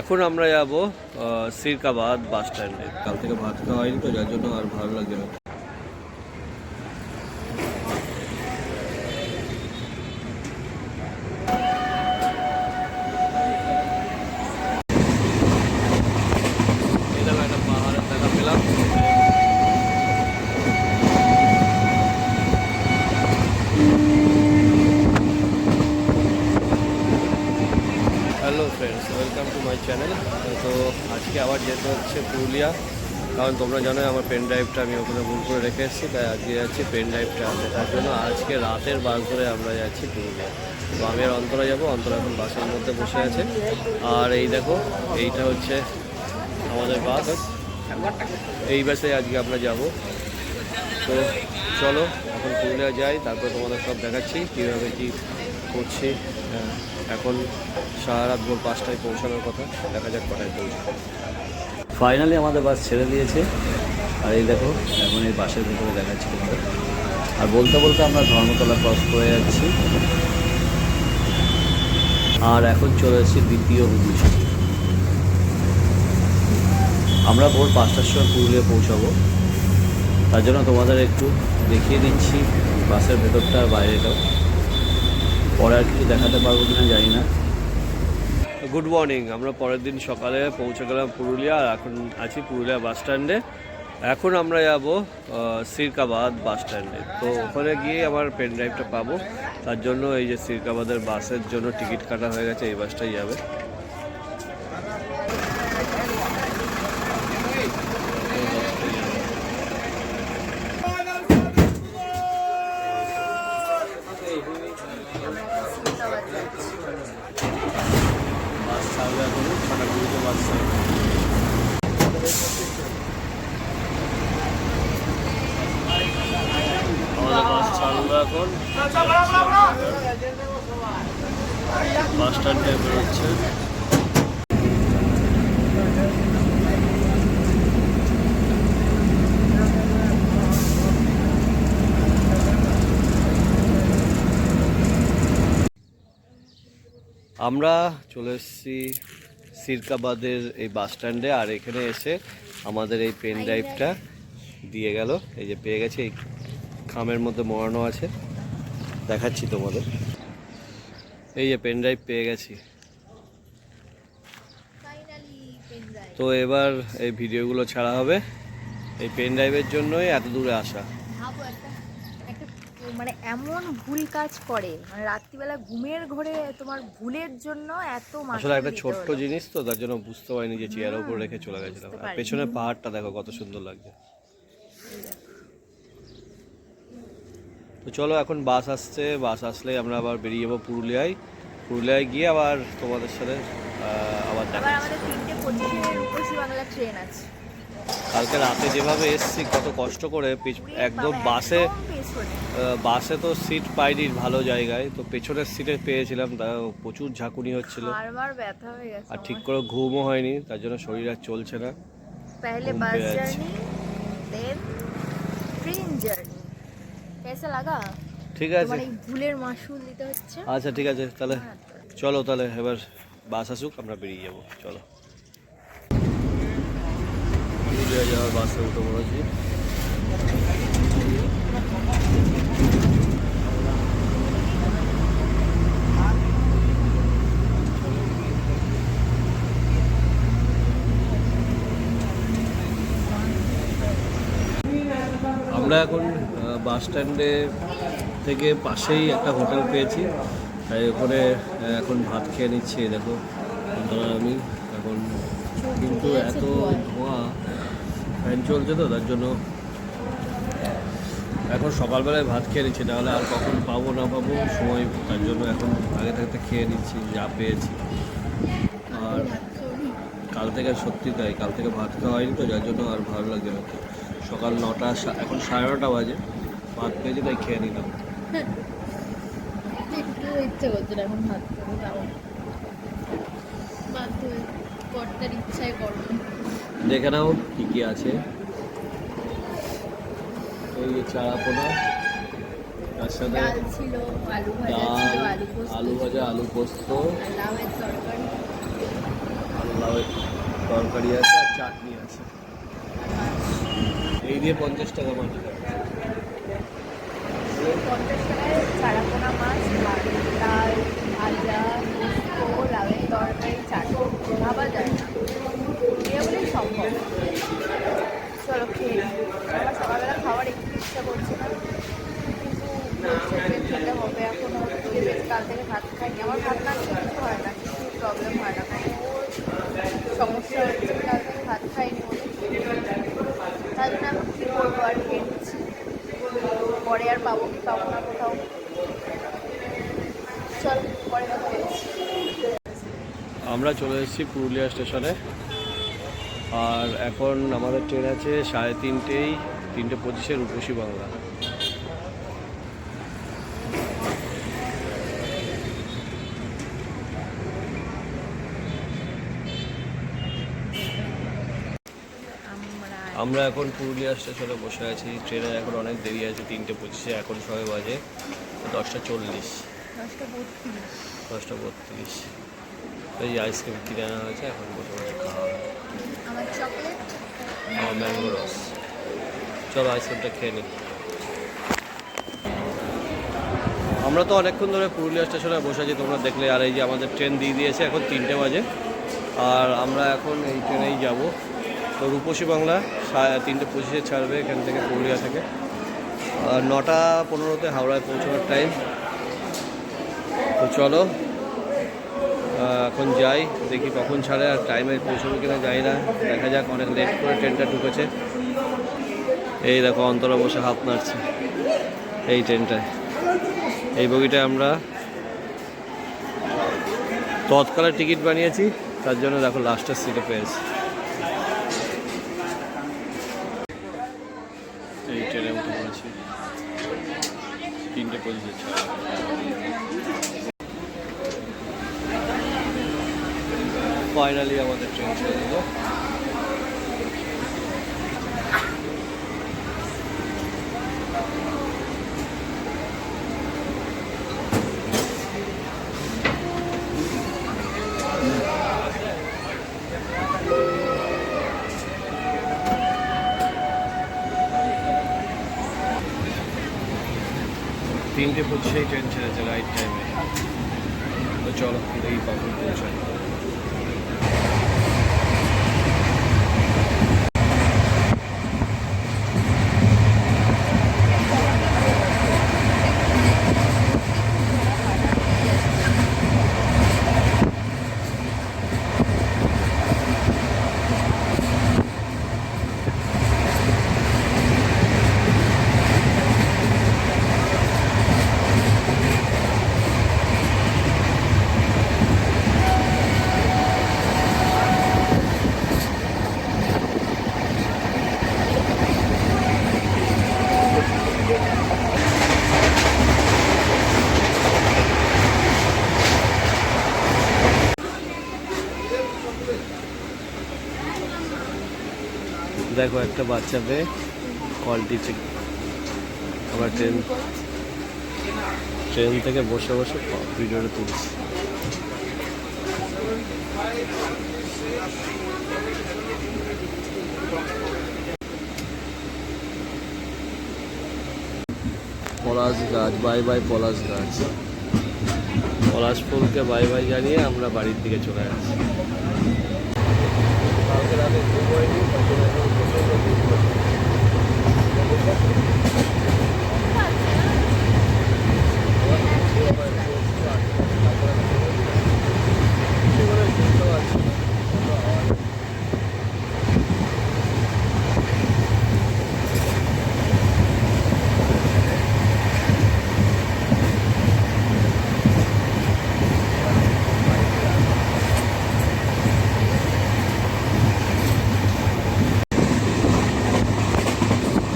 এখন আমরা যাব সিরকাবাদ বাস স্ট্যান্ডে। কাল থেকে ভাত খাওয়া হয়নি তো, যার জন্য আর ভালো লাগছে না এই দেখো একটা পাহাড়ের দেখা পেলাম hello friends welcome to my channel তো আজকে আবার যেতে হচ্ছে পুরুলিয়া। কারণ তোমরা জানো আমার পেন ড্রাইভটা আমি ওখানে ভুল করে রেখে এসেছি তাই আজকে যাচ্ছি পেন ড্রাইভটা আনতে। তার জন্য আজকে রাতের বাস ধরে আমরা যাচ্ছি পুরুলিয়া। তো আমি আর অন্তরা যাব অন্তরা এখন বাসের মধ্যে বসে আছে। আর এই দেখো এইটা হচ্ছে আমাদের বাস। এই বাসে আজকে আমরা যাব। তো চলো এখন পুরুলিয়া যাই তারপর তোমাদের সব দেখাচ্ছি কীভাবে কী করছি। হ্যাঁ, এখন সারা রাত ভোর পাঁচটায় পৌঁছানোর কথা দেখা যাক কটায় পৌঁছে ফাইনালি আমাদের বাস ছেড়ে দিয়েছে। আর এই দেখো, এখন এই বাসের ভিতরে দেখাচ্ছি তোমাদের। আর বলতে বলতে আমরা ধর্মতলা ক্রস করে যাচ্ছি। আর এখন চলে এসেছি দ্বিতীয় হুগলি আমরা ভোর পাঁচটার সময় পুরুলিয়া পৌঁছাবো। তার জন্য তোমাদের একটু দেখিয়ে দিচ্ছি বাসের ভেতরটা আর বাইরেটাও। পরে আর কিছু দেখাতে পারব কিনা জানি না। Good morning. আমরা পরের দিন সকালে পৌঁছে গেলাম পুরুলিয়া, আর এখন আছি পুরুলিয়া বাস স্ট্যান্ডে। এখন আমরা যাব সিরকাবাদ বাস স্ট্যান্ডে। তো ওখানে গিয়ে আমার পেন ড্রাইভটা পাবো। তার জন্য এই যে সিরকাবাদের বাসের জন্য টিকিট কাটা হয়ে গেছে, এই বাসটাই যাবে এই বাসটাই যাবে। বাস ছাড়বে স্ট্যান্ডে বেরোচ্ছে। আমরা চলে এসেছি সিরকাবাদের এই বাস স্ট্যান্ডে আর এখানে এসে আমাদের এই পেন ড্রাইভটা দিয়ে গেল। এই যে পেয়ে গেছে এই খামের মধ্যে মোড়ানো আছে। দেখাচ্ছি তোমাদের। এই যে পেন ড্রাইভ পেয়ে গেছি। তো এবার এই ভিডিওগুলো ছাড়া হবে। এই পেন ড্রাইভের জন্যই এত দূরে আসা। মানে এমন ভুল কাজ করে মানে রাত্রিবেলা ঘুমের ঘরে তোমার ভুলের জন্য এত আসলে একটা ছোট্ট জিনিস তো তার জন্য বুঝতে পারিনি যে চেয়ারের উপর রেখে চলে গেছিলাম। আর পেছনে পাহাড়টা দেখো কত সুন্দর লাগছে। তো চলো এখন বাস আসছে বাস আসলে আমরা আবার বেরিয়ে যাব পুরুলিয়ায়। পুরুলিয়ায় গিয়ে আবার তোমাদের সাথে আবার দেখা আমাদের তিনটে পঁচিশে রূপসী বাংলা ট্রেন আছে। কালকে রাতে যেভাবে এসেছি কত কষ্ট করে একদম বাসে বাসে তো সিট পাইনি ভালো জায়গায় তো পেছনের সিটে পেয়েছিলাম তা প্রচুর ঝাঁকুনি হচ্ছিল। আর ঠিক করে ঘুমও হয়নি তার জন্য শরীর আর চলছে না। ঠিক আছে। আচ্ছা ঠিক আছে তাহলে। চলো তাহলে এবার বাস আসুক আমরা বেরিয়ে যাব চলো। পুরুলিয়া যাওয়ার বাসে উঠে পড়েছি। আমরা এখন বাস স্ট্যান্ডে থেকে পাশেই একটা হোটেল পেয়েছি। তাই ওখানে এখন ভাত খেয়ে নিচ্ছি দেখো। আমি এখন, কিন্তু এত ফ্যান চলছে তো, তার জন্য এখন সকালবেলায় ভাত খেয়ে নিচ্ছি, নাহলে আর কখন পাবো না পাবো সময়, তার জন্য এখন আগে থাকতে খেয়ে নিচ্ছি, যা পেয়েছি। আর কাল থেকে সত্যি তাই, কাল থেকে ভাত খাওয়া হয়নি তো, যার জন্য আর ভালো লাগছে না। সকাল নটা এখন সাড়ে নটা বাজে, ভাত পেয়েছি তাই খেয়ে নিলাম। ইচ্ছে করছে এখন ভাত করে যাব বাধ্য ইচ্ছায় করব দেখে নাও কী কী আছে। এই যে চারা পোনা তার সাথে ডাল আলু ভাজা আলু পোস্ত লাউয়ের তরকারি। আছে আর চাটনি আছে। এই দিয়ে পঞ্চাশ টাকা মাছ। পঞ্চাশ টাকায় চারাপোনা মাছ ভাত ডাল ভাজা পোস্ত লাউয়ের তরকারি চাটনি ভাবা যায় না এ বলে সম্ভব চলো খেয়ে নিই। আমার সকালবেলা খাওয়ার একটু ইচ্ছা করছে না কিন্তু বলছে যে খেতে হবে এখনও থেকে ভাত খাইনি। আমার ভাত না কিছু হয় না কিছু প্রবলেম হয় না। সমস্যা হচ্ছে থেকে ভাত খাইনি তার জন্য এখন কী করব আর খেয়ে নিচ্ছি পরে আর পাবো কি পাবো না কোথাও। চল, পরে কথা আমরা চলে এসেছি পুরুলিয়া স্টেশনে। আর এখন আমাদের ট্রেন আছে সাড়ে তিনটেই, তিনটে পঁচিশে রূপসী বাংলা। আমরা এখন পুরুলিয়া স্টেশনে বসে আছি। ট্রেনে এখন অনেক দেরি আছে তিনটে পঁচিশে এখন সময় বাজে দশটা চল্লিশ। দশটা বত্রিশ। দশটা বত্রিশ। এই আইসক্রিম কিনে আনা হয়েছে এখন বসে বসে খাওয়া হবে। আমার ম্যাঙ্গো রস। চলো আইসক্রিমটা খেয়ে নিই আমরা তো অনেকক্ষণ ধরে পুরুলিয়া স্টেশনে বসে আছি তোমরা দেখলে। আর এই যে আমাদের ট্রেন দিয়ে দিয়েছে এখন তিনটে বাজে। আর আমরা এখন এই ট্রেনেই যাব। তো রূপসী বাংলা তিনটে পঁচিশে ছাড়বে এখান থেকে পুরুলিয়া থেকে। আর নটা পনেরোতে হাওড়ায় পৌঁছানোর টাইম তো চলো এখন যাই, দেখি কখন ছাড়ে আর টাইমে পৌঁছবে কিনা যাই না। দেখা যাক, অনেক লেট করে ট্রেনটা ঢুকেছে। এই দেখো, অন্তরা বসে হাত নাড়ছে এই ট্রেনটায় এই বগিটায় আমরা তৎকালে টিকিট বানিয়েছি, তার জন্য দেখো লাস্টের সিটে পেয়েছি এই ট্রেনে উঠে পড়েছি তিনটে পঁচিশে ফাইনালি আমাদের ট্রেন চলে দিল তিনটে পঁচিশেই ট্রেন ছেড়েছে রাইট টাইমে তো চলো দেখি কখন পৌঁছায় দেখো একটা বাচ্চা মেয়ে কল দিচ্ছে। আবার ট্রেন ট্রেন থেকে বসে বসে ভিডিওটা তুলছি। পলাশ গাছ বাই বাই পলাশ গাছ। পলাশ ফুলকে বাই বাই জানিয়ে আমরা বাড়ির দিকে চলে আসছি কালকে রাতে ঘুম হয়নি তার জন্য এখন প্রচণ্ড ঘুম পাচ্ছে।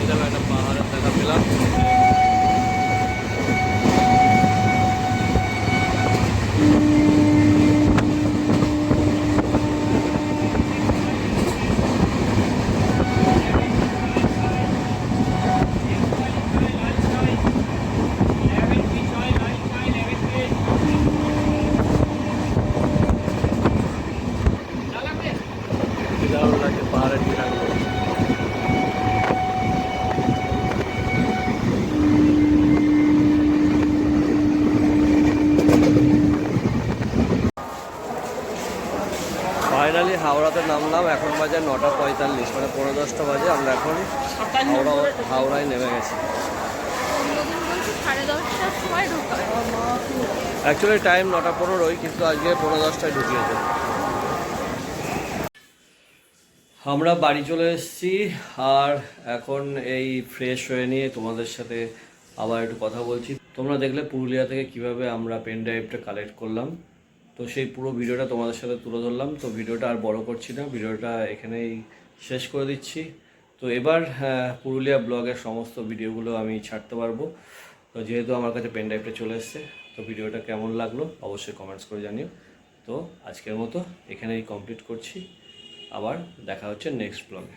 এই দেখো একটা পাহাড়ের দেখা পেলাম হাওড়াতে নামলাম এখন বাজে নটা পঁয়তাল্লিশ মানে পনেরো দশটা বাজে, আমরা এখন হাওড়া, হাওড়ায় নেমে গেছি। অ্যাকচুয়ালি টাইম নটা পনেরোই, কিন্তু আজকে পনেরো দশটায় ঢুকিয়েছে আমরা বাড়ি চলে এসেছি, আর এখন এই ফ্রেশ হয়ে নিয়ে তোমাদের সাথে আবার একটু কথা বলছি। তোমরা দেখলে পুরুলিয়া থেকে কীভাবে আমরা পেন ড্রাইভটা কালেক্ট করলাম। তো সেই পুরো ভিডিওটা তোমাদের সাথে তুলে ধরলাম। তো ভিডিওটা আর বড় করছি না ভিডিওটা এখানেই শেষ করে দিচ্ছি। তো এবার আহ, পুরুলিয়া ব্লগের সমস্ত ভিডিওগুলো আমি ছাড়তে পারব। তো যেহেতু আমার কাছে পেন ড্রাইভটা চলে এসছে তো ভিডিওটা কেমন লাগল অবশ্যই কমেন্টস করে জানিও। তো আজকের মতো এখানেই কমপ্লিট করছি। আবার দেখা হচ্ছে নেক্সট ব্লগে